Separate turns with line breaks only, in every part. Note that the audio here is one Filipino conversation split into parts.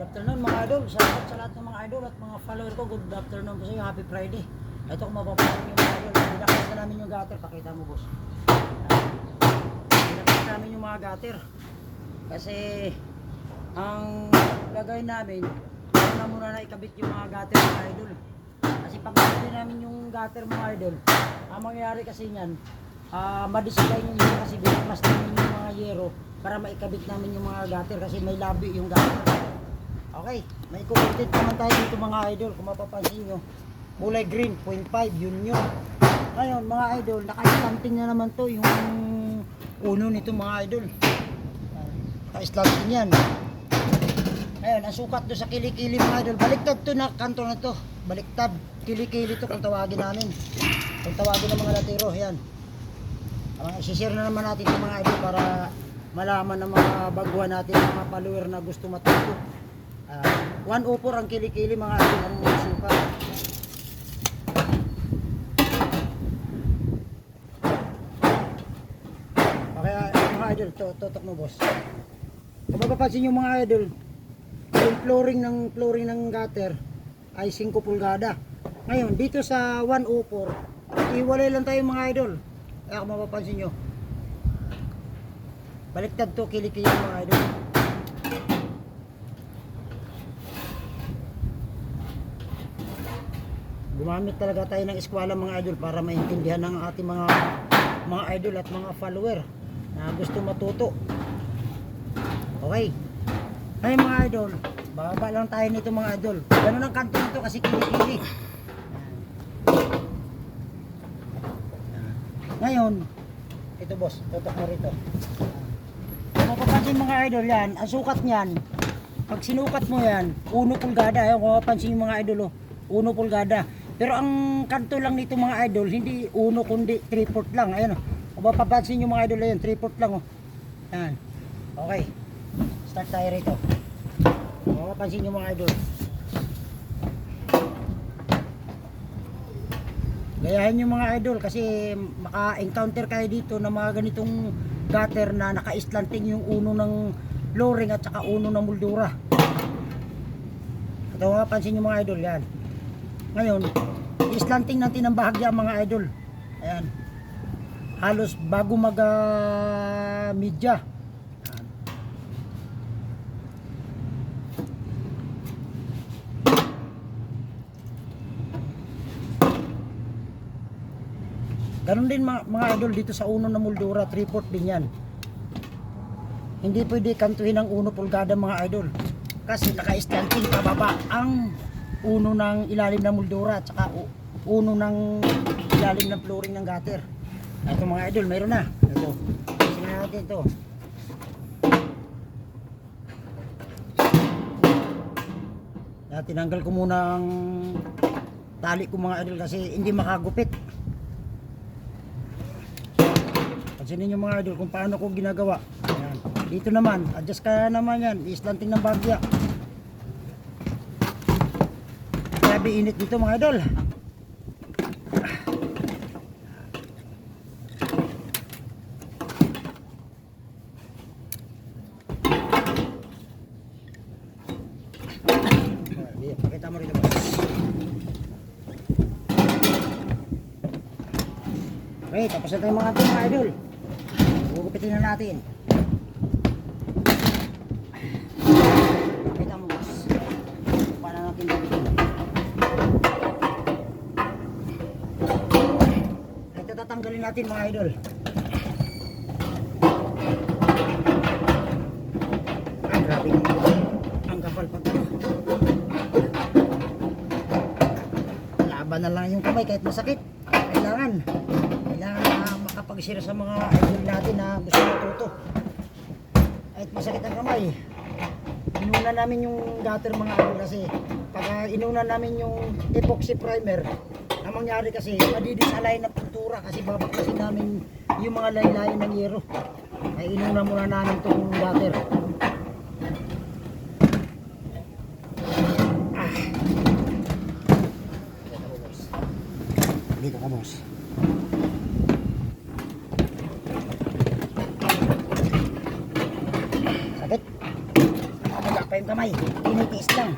Good afternoon mga idol. Salamat sa lahat ng mga idol at mga follower ko. Good afternoon po sa inyo. Happy Friday. Ito kung mapapasin yung mga idol. Pinakita namin yung gutter. Pakita mo boss. Pinakita namin yung mga gutter. Kasi ang lagay namin, una muna na ikabit yung mga gutter mga idol. Kasi pag nabili namin yung gutter mga idol, ang mangyayari kasi niyan, ah madisigay yung yero kasi binaklas namin yung mga yero para maikabit namin yung mga gutter kasi may labi yung gutter. Okay, may content naman tayo dito mga idol kung mapapansin nyo. Kulay green, 0.5, yun yun. Ngayon mga idol, naka-slanting na naman to yung uno nito mga idol. Naka-slanting yan. Ngayon, ang sukat do sa kilikili mga idol, baliktad to na kanto na to. Baliktad, kilikili to kung tawagin namin. Kung tawagin ng mga latero, yan. Ang isishare na naman natin itong mga idol para malaman ng mga baguhan natin, mga follower na gusto matuto. Ah, 104 ang kilikili mga idol, ang mga sukat. Kaya mga idol, to, tutok mo boss. Kung mapapansin yung mga idol, yung flooring ng flooring ng gutter ay 5 pulgada. Ngayon, dito sa 104, iwalay lang tayo mga idol. Kaya kung mapapansin nyo, baliktad to kilikili mga idol. Gumamit talaga tayo ng eskwela mga idol para maintindihan ng ating mga mga idol at mga follower na gusto matuto. Okay. Ngayon mga idol, baba lang tayo nito mga idol. Ganun ang kanto nito kasi kilikili. Ngayon, ito boss, tutok mo rito. Mapapansin mga idol yan, ang sukat niyan, pag sinukat mo yan, uno pulgada. Ayun, kung mapapansin mga idol, oh, uno pulgada. Pero ang kanto lang nito mga idol, hindi uno kundi 3 port lang. Ayun, oh. kung mapapansin yung mga idol, ayun, 3 port lang. Oh. Yan. Okay. Start tayo rito. Kung mapapansin yung mga idol. Gayahin yung mga idol kasi maka-encounter kayo dito ng mga ganitong gutter na naka-slanting yung uno ng flooring at saka uno ng moldura. Ito mga pansin yung mga idol yan. Ngayon, i-slanting natin ang bahagya mga idol. Ayan. Halos bago mag ah, media. Ganon din mga, mga idol dito sa uno ng moldura, 3 din yan. Hindi pwede kantuhin ang uno pulgada mga idol. Kasi naka-slanting pababa ang uno ng ilalim ng moldura at saka uno ng ilalim ng flooring ng gutter. Ito mga idol, mayroon na. Ito. Tingnan natin ito. Kaya tinanggal ko muna ang tali ko mga idol kasi hindi makagupit. Pansinin nyo mga idol kung paano ko ginagawa. Ayan. Dito naman, adjust ka naman yan. Islanting ng bagya. Grabe init dito mga idol. Pakita mo rito. boss. Okay, tapos na tayo mga ito mga idol. Gugupitin na natin. Kita mo boss. Paano natin gugupitin? Ito tatanggalin natin mga idol. Ay, grabe ang kapal pa to. Laban na lang yung kamay kahit masakit. Kailangan kailangan na makapagsira sa mga idol natin na gusto matuto. Kahit masakit ang kamay. Inuna namin yung gutter mga idol kasi pag ah, inuna namin yung epoxy primer, mangyari kasi madidisalay ng pintura kasi babaklasin namin yung mga laylayan ng yero. Ay inuna muna namin itong gutter. Ah. Dito ka boss. Sakit. Nagkapay yung kamay. Tinitiis lang.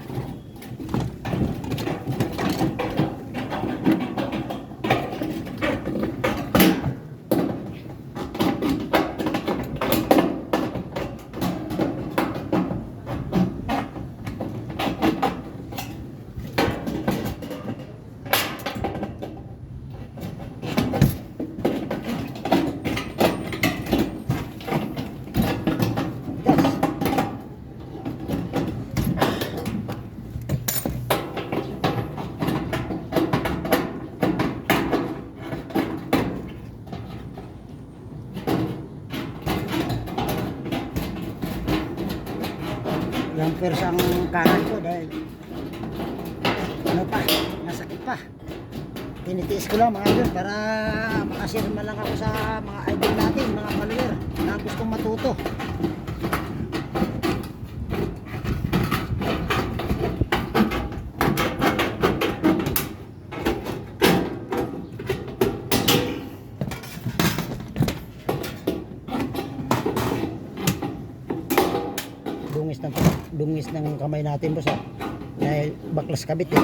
Pwersa ang kanan ko dahil ano pa, nasakit pa. Tinitiis ko lang mga idol para makashare man lang ako sa mga idol natin, mga follower na gustong matuto. Ng kamay natin boss ah. Dahil baklas kabit eh.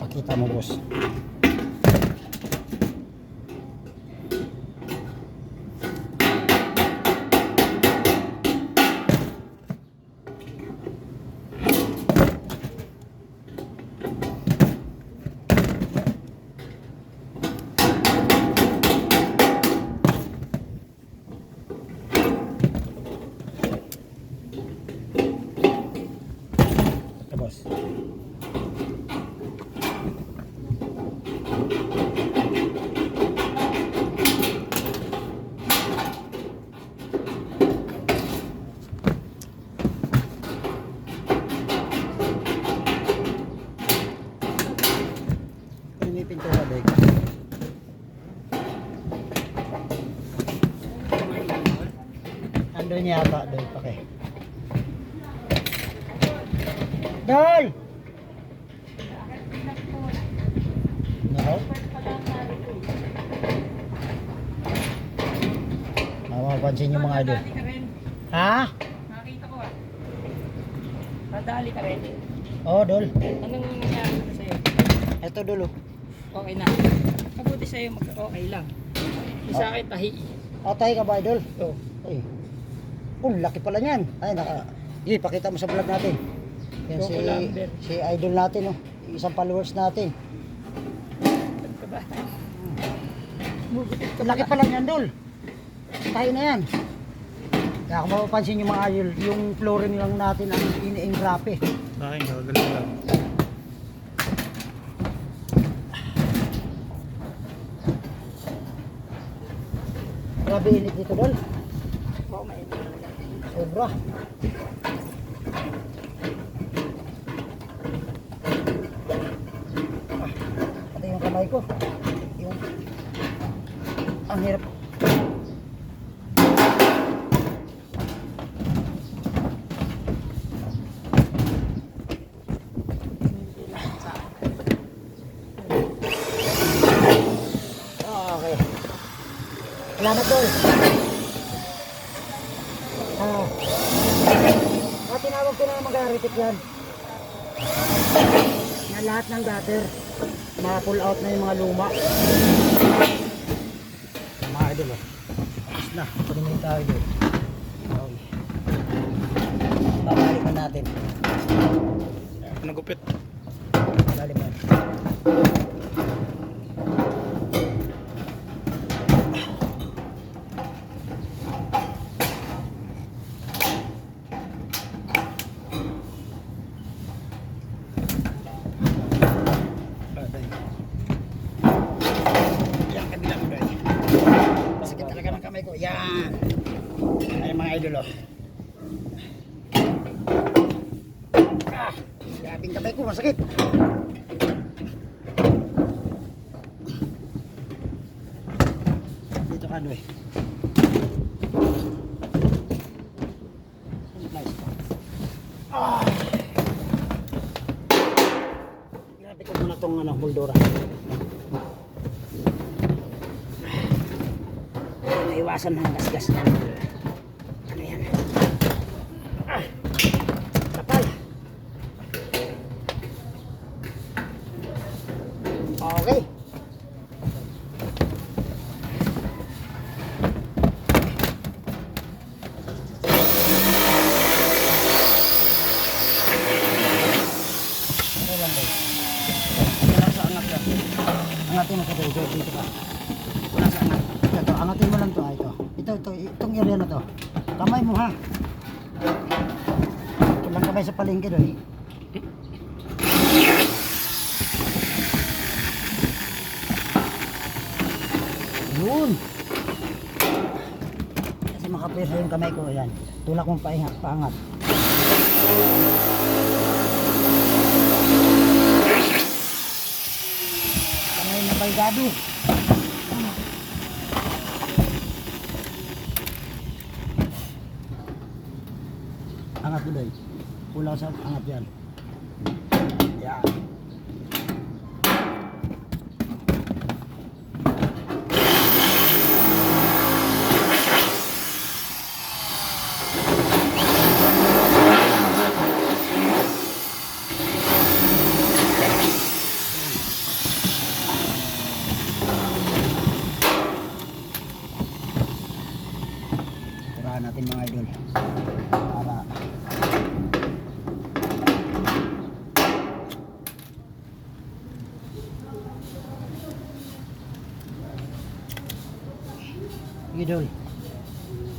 Pakita mo boss. Ito boss. Ano may pintura bag? Andun yata doon pa kay. Dol! No? Mapapansin yung mga idol. Ha?
Nakita ko ah. Nadali ka rin.
Oo, Dol.
Anong nangyari na sa'yo?
Ito, Dol. oh.
Okay na. Mabuti sa'yo mag okay lang. Yung sa akin tahi.
Atay ka ba, Idol?
Oh.
Ay. Oh, laki pala niyan. Ay, naka... Hindi, pakita mo sa vlog natin. Yan si, si idol natin, oh. Isang followers natin. Laki pala niyan, Dol. Tayo na yan. Kaya kung mapapansin yung mga idol, yung flooring lang natin ang ini-engrape.
Aking gagalaw lang.
Grabe init dito, Dol.
Oo, mainit talaga.
Sobra. Ah, Pati yung kamay ko. Yung... Ang hirap. Salamat, Dol. Ah. Ah, tinawag ko na mag-repeat yan. Na lahat ng gutter, ma-pull out na yung mga luma. Mga idol, oh. Tapos na. Pagingin tayo doon. Okay. Babalikan natin.
Nagupit.
Balikan.
Aday.
Yan, kabila mo doon. Sakit talaga ng kamay ko. Yan. Ay, mga idol, oh. Ah, grabing kamay ko, masakit. Dito ka, Noy. Ah. Ito muna tong ano, buldora. Para maiwasan ng gasgas na. Ano yan? Ah, kapal. Okay. Ano lang daw? Ano lang sa angat yan? Angatin mo ito dito, dito ka. Wala sa angat. Ito, angatin mo lang to, ah, ito. Ito, ito, itong area na to. Kamay mo ha. Kamay sa palengke doon. Yun. Kasi makapirsa yung kamay ko, yan. Tulak mong paingat, paangat. Kamay na balgado. Angat mo doy. Kulang sa angat yan. Yan. Natin mga idol. Para Idol.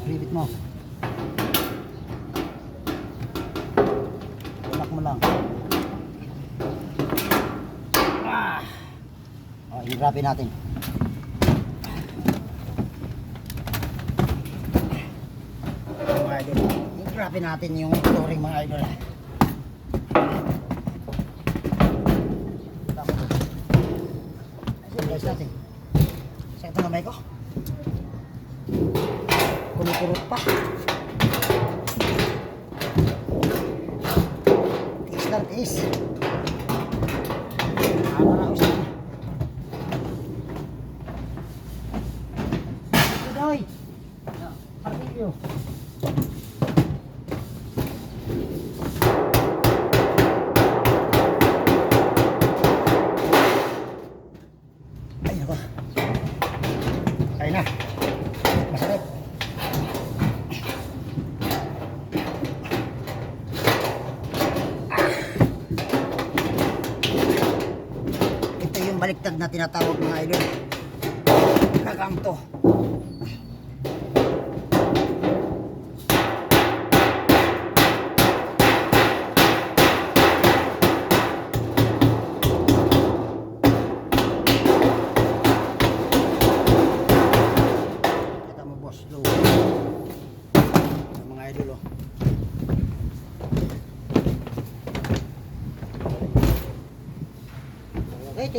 Ribit mo. Tulak mo lang. Ah. Oh, hirapin natin. I-grabe natin yung flooring mga idol. Pa. Tiis lang tiis. Nakakaraos na. Ito doy. Partilyo. Ay, nako. Kaya na. Masarap. Ito yung baliktad na tinatawag mga idol. Kagamto. Kita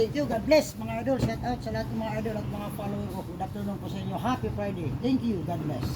thank you. God bless mga idol. Shout out sa lahat ng mga idol at mga follower ko. Good afternoon po sa inyo. Happy Friday. Thank you. God bless.